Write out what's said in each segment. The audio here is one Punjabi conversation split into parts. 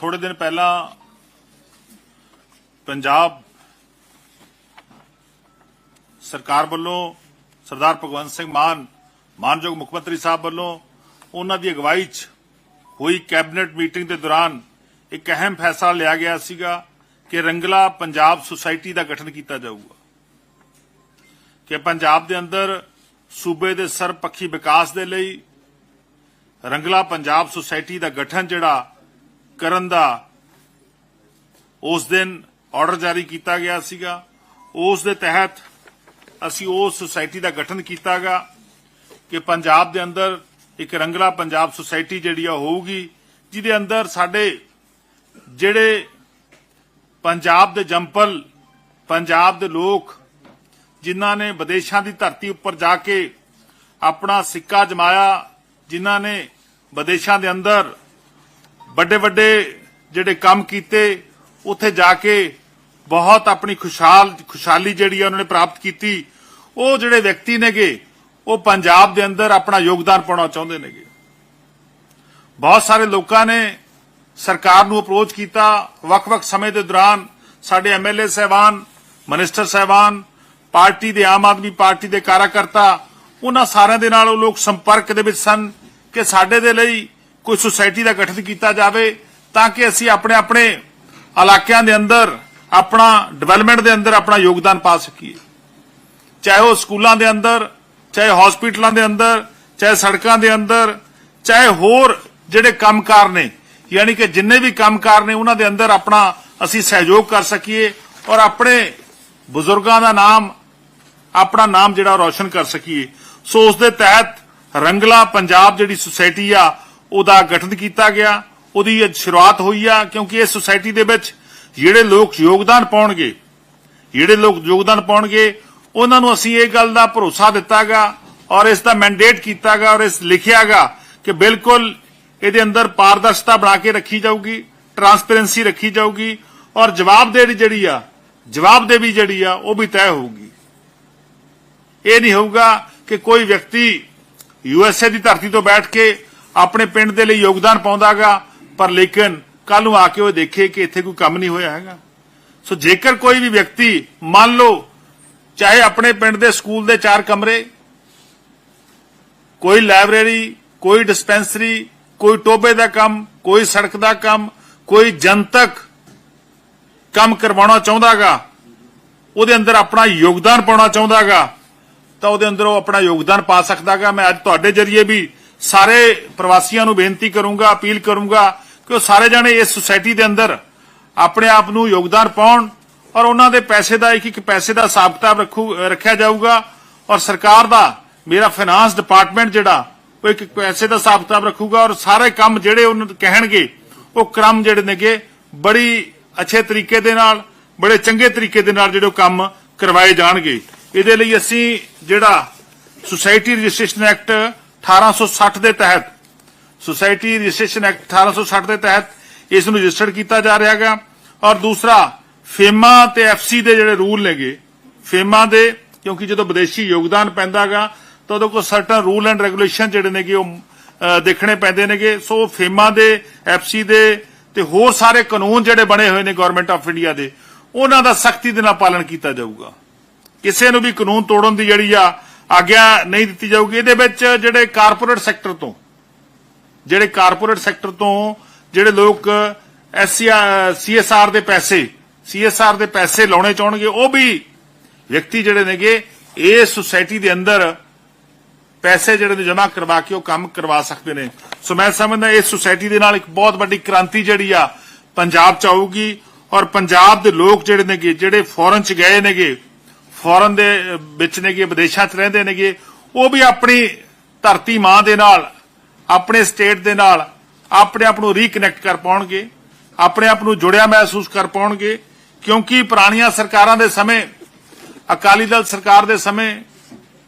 ਥੋੜੇ ਦਿਨ ਪਹਿਲਾਂ ਪੰਜਾਬ ਸਰਕਾਰ ਵੱਲੋਂ ਸਰਦਾਰ ਭਗਵੰਤ ਸਿੰਘ ਮਾਨ, ਮਾਨਯੋਗ ਮੁੱਖ ਮੰਤਰੀ ਸਾਹਿਬ ਵੱਲੋਂ ਉਹਨਾਂ ਦੀ ਅਗਵਾਈ 'ਚ ਹੋਈ ਕੈਬਨਿਟ ਮੀਟਿੰਗ ਦੇ ਦੌਰਾਨ ਇੱਕ ਅਹਿਮ ਫੈਸਲਾ ਲਿਆ ਗਿਆ ਸੀਗਾ ਕਿ ਰੰਗਲਾ ਪੰਜਾਬ ਸੁਸਾਇਟੀ ਦਾ ਗਠਨ ਕੀਤਾ ਜਾਊਗਾ। ਕਿ ਪੰਜਾਬ ਦੇ ਅੰਦਰ ਸੂਬੇ ਦੇ ਸਰਪੱਖੀ ਵਿਕਾਸ ਦੇ ਲਈ ਰੰਗਲਾ ਪੰਜਾਬ ਸੁਸਾਇਟੀ ਦਾ ਗਠਨ ਜਿਹੜਾ ਕਰਨ ਦਾ ਉਸ ਦਿਨ ਆਰਡਰ ਜਾਰੀ ਕੀਤਾ ਗਿਆ ਸੀਗਾ। ਉਸ ਦੇ ਤਹਿਤ ਅਸੀਂ ਉਸ ਸੁਸਾਇਟੀ ਦਾ ਗਠਨ ਕੀਤਾਗਾ ਕਿ ਪੰਜਾਬ ਦੇ ਅੰਦਰ ਇੱਕ ਰੰਗਲਾ ਪੰਜਾਬ ਸੁਸਾਇਟੀ ਜਿਹੜੀ ਆ ਹੋਊਗੀ, ਜਿਹਦੇ ਅੰਦਰ ਸਾਡੇ ਜਿਹੜੇ ਪੰਜਾਬ ਦੇ ਜੰਪਲ ਪੰਜਾਬ ਦੇ ਲੋਕ, ਜਿਨ੍ਹਾਂ ਨੇ ਵਿਦੇਸ਼ਾਂ ਦੀ ਧਰਤੀ ਉੱਪਰ ਜਾ ਕੇ ਆਪਣਾ ਸਿੱਕਾ ਜਮਾਇਆ, ਜਿਨ੍ਹਾਂ ਨੇ ਵਿਦੇਸ਼ਾਂ ਦੇ ਅੰਦਰ ਵੱਡੇ ਵੱਡੇ ਜਿਹੜੇ ਕੰਮ ਕੀਤੇ, ਉੱਥੇ ਜਾ ਕੇ ਬਹੁਤ ਆਪਣੀ ਖੁਸ਼ਹਾਲ, ਖੁਸ਼ਹਾਲੀ ਜਿਹੜੀ ਉਹਨਾਂ ਨੇ ਪ੍ਰਾਪਤ ਕੀਤੀ। ਉਹ ਜਿਹੜੇ ਵਿਅਕਤੀ ਨੇਗੇ, ਉਹ ਪੰਜਾਬ ਦੇ ਅੰਦਰ ਆਪਣਾ ਯੋਗਦਾਨ ਪਾਉਣਾ ਚਾਹੁੰਦੇ ਨੇਗੇ। ਬਹੁਤ ਸਾਰੇ ਲੋਕਾਂ ਨੇ ਸਰਕਾਰ ਨੂੰ ਅਪਰੋਚ ਕੀਤਾ। ਵੱਖ-ਵੱਖ ਸਮੇਂ ਦੇ ਦੌਰਾਨ ਸਾਡੇ ਐਮਐਲਏ ਸਹਿਬਾਨ, ਮਿਨਿਸਟਰ ਸਹਿਬਾਨ, ਪਾਰਟੀ ਦੇ ਆਮ ਆਦਮੀ ਪਾਰਟੀ ਦੇ ਕਾਰਜਕਰਤਾ ਉਹਨਾਂ ਸਾਰਿਆਂ ਦੇ ਨਾਲ ਉਹ ਲੋਕ ਸੰਪਰਕ ਦੇ ਵਿੱਚ ਸਨ ਕਿ ਸਾਡੇ ਦੇ ਲਈ ਕੋਈ ਸੁਸਾਇਟੀ ਦਾ ਗਠਨ ਕੀਤਾ ਜਾਵੇ ਤਾਂ ਕਿ ਅਸੀਂ ਆਪਣੇ ਆਪਣੇ ਇਲਾਕਿਆਂ ਦੇ ਅੰਦਰ, ਆਪਣਾ ਡਿਵੈਲਪਮੈਂਟ ਦੇ ਅੰਦਰ ਆਪਣਾ ਯੋਗਦਾਨ ਪਾ ਸਕੀਏ। ਚਾਹੇ ਉਹ ਸਕੂਲਾਂ ਦੇ ਅੰਦਰ, ਚਾਹੇ ਹਸਪੀਟਲਾਂ ਦੇ ਅੰਦਰ, ਚਾਹੇ ਸੜਕਾਂ ਦੇ ਅੰਦਰ, ਚਾਹੇ ਹੋਰ ਜਿਹੜੇ ਕੰਮਕਾਰ ਨੇ, ਯਾਨੀ ਕਿ ਜਿੰਨੇ ਵੀ ਕੰਮਕਾਰ ਨੇ ਉਹਨਾਂ ਦੇ ਅੰਦਰ ਆਪਣਾ ਅਸੀਂ ਸਹਿਯੋਗ ਕਰ ਸਕੀਏ ਔਰ ਆਪਣੇ ਬਜ਼ੁਰਗਾਂ ਦਾ ਨਾਮ, ਆਪਣਾ ਨਾਮ ਜਿਹੜਾ ਰੌਸ਼ਨ ਕਰ ਸਕੀਏ। ਸੋ ਉਸ ਦੇ ਤਹਿਤ ਰੰਗਲਾ ਪੰਜਾਬ ਜਿਹੜੀ ਸੁਸਾਇਟੀ ਆ ਉਹਦਾ ਗਠਨ ਕੀਤਾ ਗਿਆ, ਉਹਦੀ ਅੱਜ ਸ਼ੁਰੂਆਤ ਹੋਈ ਆ, ਕਿਉਂਕਿ ਇਸ ਸੁਸਾਇਟੀ ਦੇ ਵਿੱਚ ਜਿਹੜੇ ਲੋਕ ਯੋਗਦਾਨ ਪਾਉਣਗੇ, ਜਿਹੜੇ ਲੋਕ ਯੋਗਦਾਨ ਪਾਉਣਗੇ, ਉਹਨਾਂ ਨੂੰ ਅਸੀਂ ਇਹ ਗੱਲ ਦਾ ਭਰੋਸਾ ਦਿੱਤਾਗਾ ਔਰ ਇਸ ਦਾ ਮੈਂਡੇਟ ਕੀਤਾਗਾ ਔਰ ਇਸ ਲਿਖਿਆਗਾ ਕਿ ਬਿਲਕੁਲ ਇਹਦੇ ਅੰਦਰ ਪਾਰਦਰਸ਼ਤਾ ਬਣਾ ਕੇ ਰੱਖੀ ਜਾਊਗੀ ਟਰਾਂਸਪੇਰੈਂਸੀ ਰੱਖੀ ਜਾਊਗੀ ਔਰ ਜਵਾਬਦੇਹੀ ਜਿਹੜੀ ਆ, ਜਵਾਬਦੇਹੀ ਜਿਹੜੀ ਆ, ਉਹ ਵੀ ਤੈਅ ਹੋਊਗੀ। ਇਹ ਨਹੀਂ ਹੋਊਗਾ ਕਿ ਕੋਈ ਵਿਅਕਤੀ ਯੂਐਸਏ ਦੀ ਧਰਤੀ ਤੋਂ ਬੈਠ ਕੇ ਆਪਣੇ ਪਿੰਡ ਦੇ ਲਈ ਯੋਗਦਾਨ ਪਾਉਂਦਾਗਾ, ਪਰ ਲੇਕਿਨ ਕੱਲ ਨੂੰ ਆ ਕੇ ਉਹ ਦੇਖੇ ਕਿ ਇੱਥੇ ਕੋਈ ਕੰਮ ਨਹੀਂ ਹੋਇਆ ਹੈਗਾ। ਸੋ ਜੇਕਰ ਕੋਈ ਵੀ ਵਿਅਕਤੀ, ਮੰਨ ਲਓ, ਚਾਹੇ ਆਪਣੇ ਪਿੰਡ ਦੇ ਸਕੂਲ ਦੇ ਚਾਰ ਕਮਰੇ, ਕੋਈ ਲਾਇਬ੍ਰੇਰੀ, ਕੋਈ ਡਿਸਪੈਂਸਰੀ, ਕੋਈ ਟੋਬੇ ਦਾ ਕੰਮ, ਕੋਈ ਸੜਕ ਦਾ ਕੰਮ, ਕੋਈ ਜਨਤਕ ਕੰਮ ਕਰਵਾਉਣਾ ਚਾਹੁੰਦਾਗਾ, ਉਹਦੇ ਅੰਦਰ ਆਪਣਾ ਯੋਗਦਾਨ ਪਾਉਣਾ ਚਾਹੁੰਦਾਗਾ, ਤਾਂ ਉਹਦੇ ਅੰਦਰ ਉਹ ਆਪਣਾ ਯੋਗਦਾਨ ਪਾ ਸਕਦਾਗਾ। ਮੈਂ ਅੱਜ ਤੁਹਾਡੇ ਜਰੀਏ ਵੀ ਸਾਰੇ ਪ੍ਰਵਾਸੀਆਂ ਨੂੰ ਬੇਨਤੀ ਕਰੂੰਗਾ, ਅਪੀਲ ਕਰੂੰਗਾ ਕਿ ਉਹ ਸਾਰੇ ਜਾਣੇ ਇਸ ਸੁਸਾਇਟੀ ਦੇ ਅੰਦਰ ਆਪਣੇ ਆਪ ਨੂੰ ਯੋਗਦਾਨ ਪਾਉਣ ਔਰ ਉਹਨਾਂ ਦੇ ਪੈਸੇ ਦਾ ਇੱਕ ਇੱਕ ਪੈਸੇ ਦਾ ਹਿਸਾਬ ਕਿਤਾਬ ਰੱਖੂ, ਰੱਖਿਆ ਜਾਊਗਾ ਔਰ ਸਰਕਾਰ ਦਾ, ਮੇਰਾ ਫਾਈਨਾਂਸ ਡਿਪਾਰਟਮੈਂਟ ਜਿਹੜਾ, ਉਹ ਇੱਕ ਪੈਸੇ ਦਾ ਹਿਸਾਬ ਕਿਤਾਬ ਰੱਖੂਗਾ ਔਰ ਸਾਰੇ ਕੰਮ ਜਿਹੜੇ ਉਹਨਾਂ ਨੂੰ ਕਹਿਣਗੇ, ਉਹ ਕ੍ਰਮ ਜਿਹੜੇ ਨੇਗੇ, ਬੜੀ ਅੱਛੇ ਤਰੀਕੇ ਦੇ ਨਾਲ, ਬੜੇ ਚੰਗੇ ਤਰੀਕੇ ਦੇ ਨਾਲ ਜਿਹੜੇ ਉਹ ਕੰਮ ਕਰਵਾਏ ਜਾਣਗੇ। ਇਹਦੇ ਲਈ ਅਸੀਂ ਜਿਹੜਾ ਸੁਸਾਇਟੀ ਰਜਿਸਟ੍ਰੇਸ਼ਨ ਐਕਟ 1860 ਦੇ ਤਹਿਤ ਸੁਸਾਇਟੀ ਰਜਿਸਟ੍ਰੇਸ਼ਨ ਐਕਟ 1860 ਦੇ ਤਹਿਤ ਇਸ ਨੂੰ ਰਜਿਸਟਰਡ ਕੀਤਾ ਜਾ ਰਿਹਾ ਹੈਗਾ। ਔਰ ਦੂਸਰਾ, ਫੇਮਾ ਤੇ ਐਫਸੀ ਦੇ ਜਿਹੜੇ ਰੂਲ ਨੇਗੇ, ਫੇਮਾ ਦੇ, ਕਿਉਂਕਿ ਜਦੋਂ ਵਿਦੇਸ਼ੀ ਯੋਗਦਾਨ ਪੈਂਦਾਗਾ ਤਾਂ ਉਹਦੇ ਕੋਲ ਸਰਟਨ ਰੂਲ ਐਂਡ ਰੈਗੂਲੇਸ਼ਨ ਜਿਹੜੇ ਨੇਗੇ ਉਹ ਦੇਖਣੇ ਪੈਂਦੇ ਨੇਗੇ। ਸੋ ਫੇਮਾ ਦੇ, ਐਫਸੀ ਦੇ ਤੇ ਹੋਰ ਸਾਰੇ ਕਾਨੂੰਨ ਜਿਹੜੇ ਬਣੇ ਹੋਏ ਨੇ ਗਵਰਨਮੈਂਟ ਆਫ ਇੰਡੀਆ ਦੇ, ਉਹਨਾਂ ਦਾ ਸਖਤੀ ਦੇ ਨਾਲ ਪਾਲਣ ਕੀਤਾ ਜਾਊਗਾ। ਕਿਸੇ ਨੂੰ ਵੀ ਕਾਨੂੰਨ ਤੋੜਨ ਦੀ ਜਿਹੜੀ ਆ ਆਗਿਆ ਨਹੀਂ ਦਿੱਤੀ ਜਾਊਗੀ। ਇਹਦੇ ਵਿੱਚ ਜਿਹੜੇ ਕਾਰਪੋਰੇਟ ਸੈਕਟਰ ਤੋਂ, ਜਿਹੜੇ ਕਾਰਪੋਰੇਟ ਸੈਕਟਰ ਤੋਂ ਜਿਹੜੇ ਲੋਕ ਸੀਐਸਆਰ ਦੇ ਪੈਸੇ, ਸੀਐਸਆਰ ਦੇ ਪੈਸੇ ਲਾਉਣੇ ਚਾਹਣਗੇ, ਉਹ ਵੀ ਵਿਅਕਤੀ ਜਿਹੜੇ ਨੇਗੇ ਇਸ ਸੁਸਾਇਟੀ ਦੇ ਅੰਦਰ ਪੈਸੇ ਜਿਹੜੇ ਨੇ ਜਮ੍ਹਾਂ ਕਰਵਾ ਕੇ ਉਹ ਕੰਮ ਕਰਵਾ ਸਕਦੇ ਨੇ। ਸੋ ਮੈਂ ਸਮਝਦਾ ਇਸ ਸੁਸਾਇਟੀ ਦੇ ਨਾਲ ਇੱਕ ਬਹੁਤ ਵੱਡੀ ਕ੍ਰਾਂਤੀ ਜਿਹੜੀ ਆ ਪੰਜਾਬ ਚ ਆਊਗੀ ਔਰ ਪੰਜਾਬ ਦੇ ਲੋਕ ਜਿਹੜੇ ਨੇਗੇ, ਜਿਹੜੇ ਫੋਰਨ ਚ ਗਏ ਨੇਗੇ ਫੋਰਨ ਦੇ ਵਿੱਚ ਨੇਗੇ ਵਿਦੇਸ਼ਾਂ ਚ ਰਹਿੰਦੇ ਨੇਗੇ ਉਹ ਵੀ ਆਪਣੀ ਧਰਤੀ ਮਾਂ ਦੇ ਨਾਲ, ਆਪਣੇ ਸਟੇਟ ਦੇ ਨਾਲ, ਆਪਣੇ ਆਪ ਨੂੰ ਰੀਕਨੈਕਟ ਕਰ ਪਾਉਣਗੇ, ਆਪਣੇ ਆਪ ਨੂੰ ਜੁੜਿਆ ਮਹਿਸੂਸ ਕਰ ਪਾਉਣਗੇ, ਕਿਉਂਕਿ ਪੁਰਾਣੀਆਂ ਸਰਕਾਰਾਂ ਦੇ ਸਮੇਂ, ਅਕਾਲੀ ਦਲ ਸਰਕਾਰ ਦੇ ਸਮੇਂ,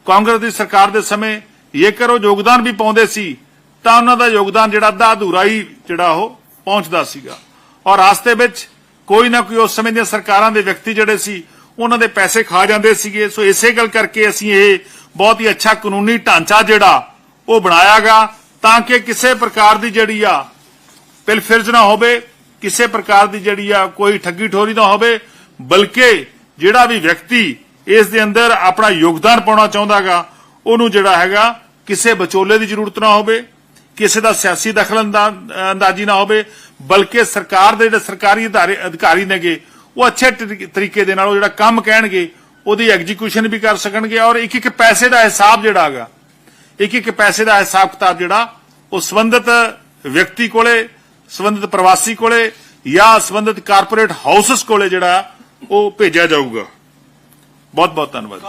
ਕਾਂਗਰਸ ਦੀ ਸਰਕਾਰ ਦੇ ਸਮੇਂ, ਜੇਕਰ ਉਹ ਯੋਗਦਾਨ ਵੀ ਪਾਉਂਦੇ ਸੀ, ਤਾਂ ਉਹਨਾਂ ਦਾ ਯੋਗਦਾਨ ਜਿਹੜਾ ਅੱਧਾ ਅਧੂਰਾ ਹੀ ਜਿਹੜਾ ਉਹ ਪਹੁੰਚਦਾ ਸੀਗਾ। ਔਰ ਰਾਸਤੇ ਵਿੱਚ ਕੋਈ ਨਾ ਕੋਈ ਉਸ ਸਮੇਂ ਦੀਆਂ ਸਰਕਾਰਾਂ ਦੇ ਵਿਅਕਤੀ ਜਿਹੜੇ ਸੀ ਉਹਨਾਂ ਦੇ ਪੈਸੇ ਖਾ ਜਾਂਦੇ ਸੀਗੇ। ਸੋ ਇਸੇ ਗੱਲ ਕਰਕੇ ਅਸੀਂ ਇਹ ਬਹੁਤ ਹੀ ਅੱਛਾ ਕਾਨੂੰਨੀ ਢਾਂਚਾ ਜਿਹੜਾ ਉਹ ਬਣਾਇਆਗਾ ਤਾਂ ਕਿ ਕਿਸੇ ਪ੍ਰਕਾਰ ਦੀ ਜਿਹੜੀ ਆ ਪਿਲਫਿਰਜ ਨਾ ਹੋਵੇ, ਕਿਸੇ ਪ੍ਰਕਾਰ ਦੀ ਜਿਹੜੀ ਆ ਕੋਈ ਠੱਗੀ ਠੋਰੀ ਨਾ ਹੋਵੇ, ਬਲਕਿ ਜਿਹੜਾ ਵੀ ਵਿਅਕਤੀ ਇਸ ਦੇ ਅੰਦਰ ਆਪਣਾ ਯੋਗਦਾਨ ਪਾਉਣਾ ਚਾਹੁੰਦਾਗਾ, ਉਹਨੂੰ ਜਿਹੜਾ ਹੈਗਾ ਕਿਸੇ ਵਿਚੋਲੇ ਦੀ ਜ਼ਰੂਰਤ ਨਾ ਹੋਵੇ, ਕਿਸੇ ਦਾ ਸਿਆਸੀ ਦਖਲ ਅੰਦਾਜ਼ੀ ਨਾ ਹੋਵੇ, ਬਲਕਿ ਸਰਕਾਰ ਦੇ ਜਿਹੜੇ ਸਰਕਾਰੀ ਅਧਿਕਾਰੀ ਨੇਗੇ ਉਹ ਅੱਛੇ ਤਰੀਕੇ ਦੇ ਨਾਲ ਉਹ ਜਿਹੜਾ ਕੰਮ ਕਹਿਣਗੇ, ਉਹਦੀ ਐਗਜ਼ੀਕਿਊਸ਼ਨ ਵੀ ਕਰ ਸਕਣਗੇ ਔਰ ਇੱਕ ਇੱਕ ਪੈਸੇ ਦਾ ਹਿਸਾਬ ਜਿਹੜਾ ਹੈਗਾ, ਇੱਕ ਇੱਕ ਪੈਸੇ ਦਾ ਹਿਸਾਬ ਕਿਤਾਬ ਜਿਹੜਾ, ਉਹ ਸੰਬੰਧਿਤ ਵਿਅਕਤੀ ਕੋਲੇ, ਸੰਬੰਧਿਤ ਪ੍ਰਵਾਸੀ ਕੋਲੇ ਜਾਂ ਸੰਬੰਧਿਤ ਕਾਰਪੋਰੇਟ ਹਾਊਸਸ ਕੋਲੇ ਜਿਹੜਾ, ਉਹ ਭੇਜਿਆ ਜਾਊਗਾ। ਬਹੁਤ ਬਹੁਤ ਧੰਨਵਾਦ